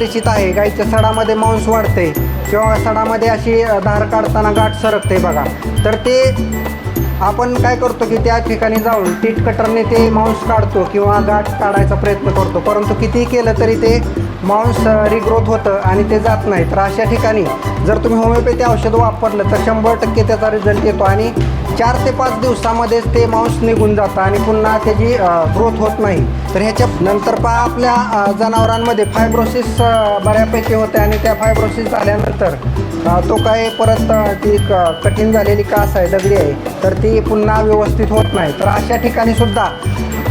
निश्चित आहे. गाईच्या सडामध्ये मांस वाढते. किंवा सडामध्ये अशी धार काढताना गाठ सरकते बघा. तर ते आपण काय करतो की त्या ठिकाणी जाऊन टीट कटरने ते मांस काढतो किंवा गाठ काढायचा प्रयत्न करतो. परंतु कितीही केलं तरी ते मांस रिग्रोथ होतं आणि ते जात नाही तर अशा ठिकाणी जर तुम्ही होमिओपॅथी औषध वापरलं तर शंभर टक्के त्याचा रिझल्ट येतो आणि चार ते पाच दिवसामध्येच ते मांस निघून जातं आणि पुन्हा त्याची ग्रोथ होत नाही. तर ह्याच्या नंतर पहा आपल्या जनावरांमध्ये फायब्रोसिस बऱ्यापैकी होते आणि त्या फायब्रोसिस झाल्यानंतर तो काय परत ती क कठीण झालेली कास आहे दगडी आहे तर ती पुन्हा व्यवस्थित होत नाही. तर अशा ठिकाणी सुद्धा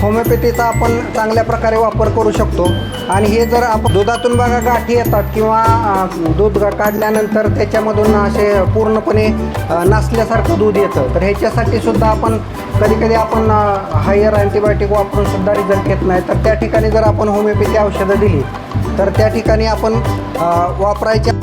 होमिओपॅथीचा आपण चांगल्या प्रकारे वापर करू शकतो. आणि हे जर आपण दुधातून बघा गाठी येतात किंवा दूध काढल्यानंतर त्याच्यामधून असे पूर्णपणे नसल्यासारखं नासल्यासारखं दूध येतं. तर ह्याच्यासाठी सुद्धा आपण कधी कधी आपण हायर अँटीबायोटिक वापरून सुद्धा रिझल्ट येत नाही. तर त्या ठिकाणी जर आपण होमिओपॅथी औषधं दिली तर त्या ठिकाणी आपण वापरायच्या